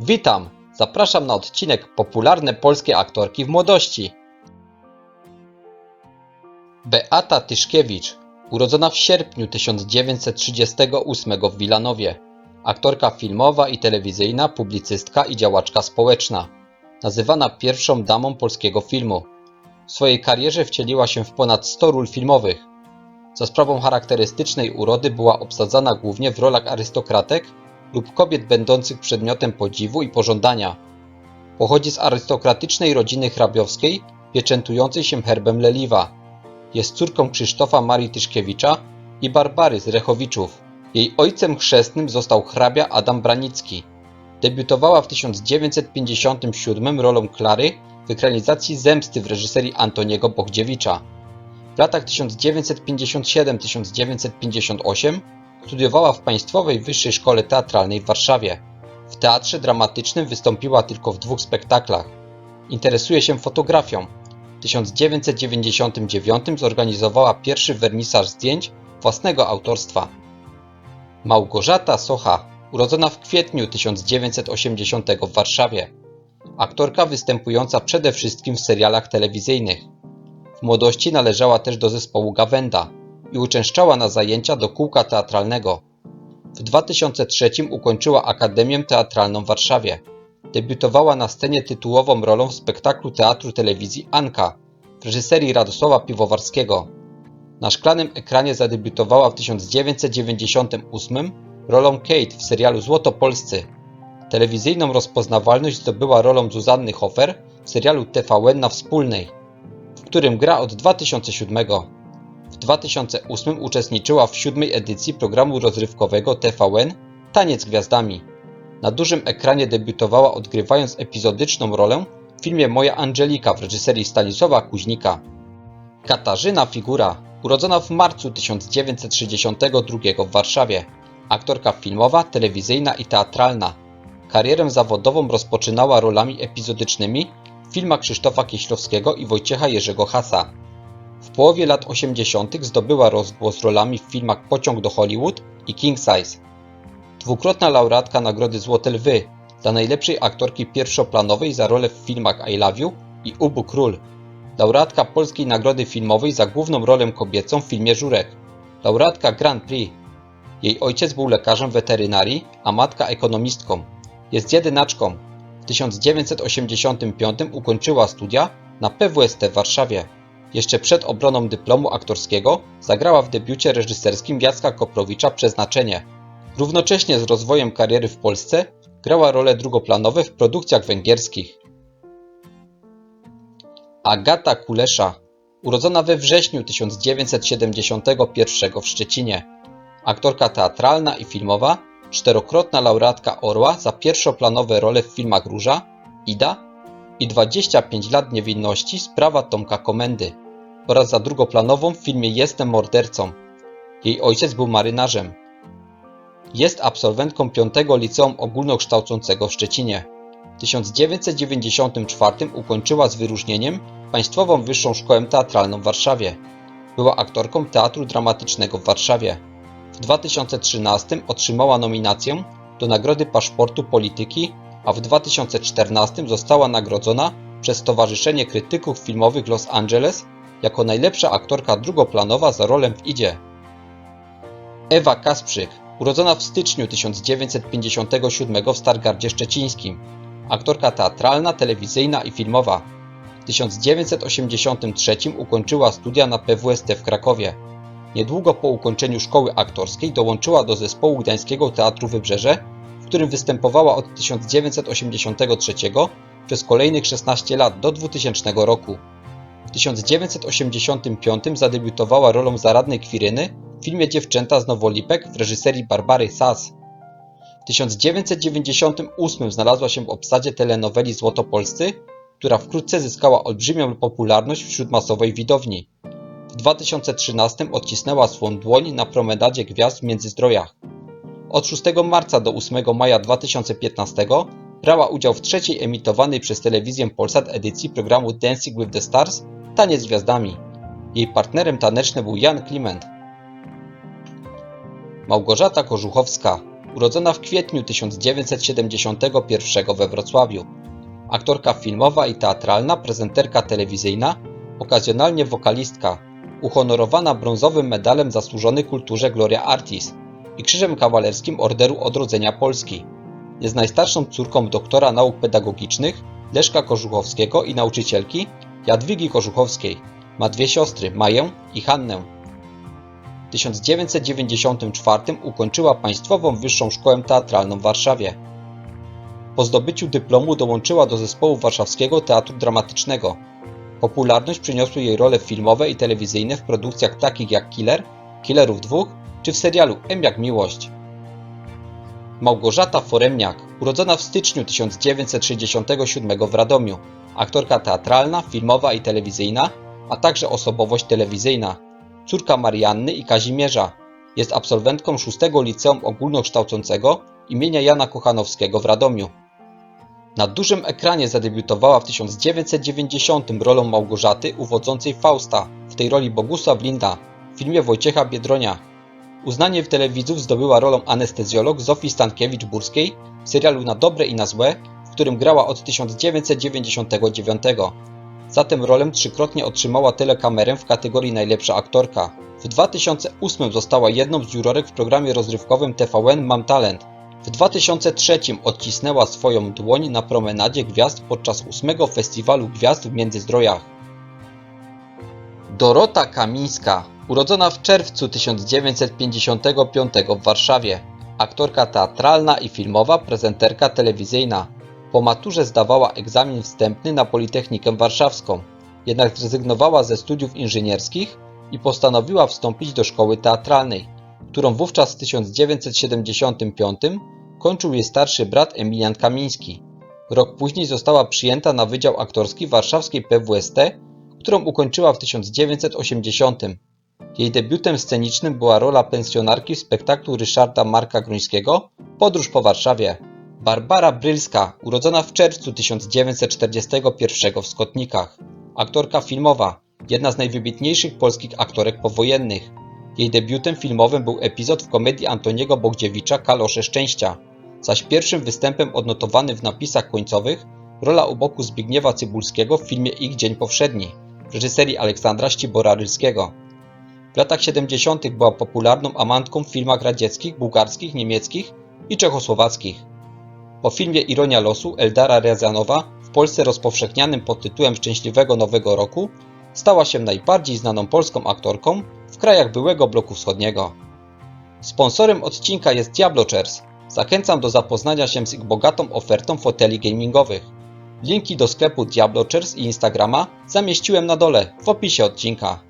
Witam! Zapraszam na odcinek Popularne polskie aktorki w młodości. Beata Tyszkiewicz, urodzona w sierpniu 1938 w Wilanowie. Aktorka filmowa i telewizyjna, publicystka i działaczka społeczna. Nazywana pierwszą damą polskiego filmu. W swojej karierze wcieliła się w ponad 100 ról filmowych. Za sprawą charakterystycznej urody była obsadzana głównie w rolach arystokratek lub kobiet będących przedmiotem podziwu i pożądania. Pochodzi z arystokratycznej rodziny hrabiowskiej, pieczętującej się herbem Leliwa. Jest córką Krzysztofa Marii Tyszkiewicza i Barbary z Rechowiczów. Jej ojcem chrzestnym został hrabia Adam Branicki. Debiutowała w 1957 rolą Klary w ekranizacji Zemsty w reżyserii Antoniego Bogdziewicza. W latach 1957-1958 studiowała w Państwowej Wyższej Szkole Teatralnej w Warszawie. W teatrze dramatycznym wystąpiła tylko w dwóch spektaklach. Interesuje się fotografią. W 1999 zorganizowała pierwszy wernisaż zdjęć własnego autorstwa. Małgorzata Socha, urodzona w kwietniu 1980 w Warszawie. Aktorka występująca przede wszystkim w serialach telewizyjnych. W młodości należała też do zespołu Gawenda i uczęszczała na zajęcia do kółka teatralnego. W 2003 ukończyła Akademię Teatralną w Warszawie. Debiutowała na scenie tytułową rolą w spektaklu teatru telewizji Anka w reżyserii Radosława Piwowarskiego. Na szklanym ekranie zadebiutowała w 1998 rolą Kate w serialu Złotopolscy. Telewizyjną rozpoznawalność zdobyła rolą Zuzanny Hofer w serialu TVN na Wspólnej, w którym gra od 2007. W 2008 uczestniczyła w siódmej edycji programu rozrywkowego TVN Taniec Gwiazdami. Na dużym ekranie debiutowała odgrywając epizodyczną rolę w filmie Moja Angelika w reżyserii Stanisława Kuźnika. Katarzyna Figura, urodzona w marcu 1962 w Warszawie. Aktorka filmowa, telewizyjna i teatralna. Karierę zawodową rozpoczynała rolami epizodycznymi w filmach Krzysztofa Kieślowskiego i Wojciecha Jerzego Hasa. W połowie lat 80. zdobyła rozgłos rolami w filmach Pociąg do Hollywood i King Size. Dwukrotna laureatka Nagrody Złote Lwy dla najlepszej aktorki pierwszoplanowej za rolę w filmach I Love You i Ubu Król. Laureatka Polskiej Nagrody Filmowej za główną rolę kobiecą w filmie Żurek. Laureatka Grand Prix. Jej ojciec był lekarzem weterynarii, a matka ekonomistką. Jest jedynaczką. W 1985 ukończyła studia na PWST w Warszawie. Jeszcze przed obroną dyplomu aktorskiego zagrała w debiucie reżyserskim Jacka Koprowicza Przeznaczenie. Równocześnie z rozwojem kariery w Polsce grała role drugoplanowe w produkcjach węgierskich. Agata Kulesza, urodzona we wrześniu 1971 w Szczecinie. Aktorka teatralna i filmowa, czterokrotna laureatka Orła za pierwszoplanowe role w filmach Róża, Ida i 25 lat niewinności sprawa Tomka Komendy oraz za drugoplanową w filmie Jestem mordercą. Jej ojciec był marynarzem. Jest absolwentką 5 Liceum Ogólnokształcącego w Szczecinie. W 1994 ukończyła z wyróżnieniem Państwową Wyższą Szkołę Teatralną w Warszawie. Była aktorką Teatru Dramatycznego w Warszawie. W 2013 otrzymała nominację do Nagrody Paszportu Polityki, a w 2014 została nagrodzona przez Stowarzyszenie Krytyków Filmowych Los Angeles jako najlepsza aktorka drugoplanowa za rolę w Idzie. Ewa Kasprzyk, urodzona w styczniu 1957 w Stargardzie Szczecińskim. Aktorka teatralna, telewizyjna i filmowa. W 1983 ukończyła studia na PWST w Krakowie. Niedługo po ukończeniu szkoły aktorskiej dołączyła do zespołu Gdańskiego Teatru Wybrzeże, w którym występowała od 1983 przez kolejnych 16 lat do 2000 roku. W 1985 zadebiutowała rolą zaradnej Kwiryny w filmie Dziewczęta z Nowolipek w reżyserii Barbary Sas. W 1998 znalazła się w obsadzie telenoweli Złotopolscy, która wkrótce zyskała olbrzymią popularność wśród masowej widowni. W 2013 odcisnęła swą dłoń na promenadzie gwiazd w Międzyzdrojach. Od 6 marca do 8 maja 2015 brała udział w trzeciej emitowanej przez telewizję Polsat edycji programu Dancing with the Stars Taniec z Gwiazdami. Jej partnerem tanecznym był Jan Kliment. Małgorzata Kożuchowska, urodzona w kwietniu 1971 we Wrocławiu. Aktorka filmowa i teatralna, prezenterka telewizyjna, okazjonalnie wokalistka, uhonorowana brązowym medalem zasłużony kulturze Gloria Artis i Krzyżem Kawalerskim Orderu Odrodzenia Polski. Jest najstarszą córką doktora nauk pedagogicznych Leszka Kożuchowskiego i nauczycielki Jadwigi Kożuchowskiej. Ma dwie siostry, Maję i Hannę. W 1994 ukończyła Państwową Wyższą Szkołę Teatralną w Warszawie. Po zdobyciu dyplomu dołączyła do zespołu Warszawskiego Teatru Dramatycznego. Popularność przyniosły jej role filmowe i telewizyjne w produkcjach takich jak Killer, Killerów dwóch czy w serialu M jak Miłość. Małgorzata Foremniak, urodzona w styczniu 1967 w Radomiu, aktorka teatralna, filmowa i telewizyjna, a także osobowość telewizyjna, córka Marianny i Kazimierza. Jest absolwentką 6 Liceum Ogólnokształcącego imienia Jana Kochanowskiego w Radomiu. Na dużym ekranie zadebiutowała w 1990 rolą Małgorzaty uwodzącej Fausta, w tej roli Bogusław Linda, w filmie Wojciecha Biedronia. Uznanie w telewidzów zdobyła rolą anestezjolog Zofii Stankiewicz-Burskiej w serialu Na dobre i na złe, w którym grała od 1999. Zatem rolę trzykrotnie otrzymała telekamerę w kategorii najlepsza aktorka. W 2008 została jedną z jurorek w programie rozrywkowym TVN Mam Talent. W 2003 odcisnęła swoją dłoń na promenadzie gwiazd podczas 8 Festiwalu Gwiazd w Międzyzdrojach. Dorota Kamińska, urodzona w czerwcu 1955 w Warszawie, aktorka teatralna i filmowa, prezenterka telewizyjna. Po maturze zdawała egzamin wstępny na Politechnikę Warszawską, jednak zrezygnowała ze studiów inżynierskich i postanowiła wstąpić do szkoły teatralnej, którą wówczas w 1975 kończył jej starszy brat Emilian Kamiński. Rok później została przyjęta na Wydział Aktorski warszawskiej PWST, którą ukończyła w 1980. Jej debiutem scenicznym była rola pensjonarki w spektaklu Ryszarda Marka Gruńskiego Podróż po Warszawie. Barbara Brylska, urodzona w czerwcu 1941 w Skotnikach. Aktorka filmowa, jedna z najwybitniejszych polskich aktorek powojennych. Jej debiutem filmowym był epizod w komedii Antoniego Bogdziewicza Kalosze Szczęścia, zaś pierwszym występem odnotowany w napisach końcowych rola u boku Zbigniewa Cybulskiego w filmie Ich Dzień Powszedni w reżyserii Aleksandra Ścibora-Rylskiego. Latach 70. była popularną amantką w filmach radzieckich, bułgarskich, niemieckich i czechosłowackich. Po filmie Ironia losu Eldara Riazanowa, w Polsce rozpowszechnianym pod tytułem Szczęśliwego Nowego Roku, stała się najbardziej znaną polską aktorką w krajach byłego bloku wschodniego. Sponsorem odcinka jest Diablo Chairs. Zachęcam do zapoznania się z ich bogatą ofertą foteli gamingowych. Linki do sklepu Diablo Chairs i Instagrama zamieściłem na dole w opisie odcinka.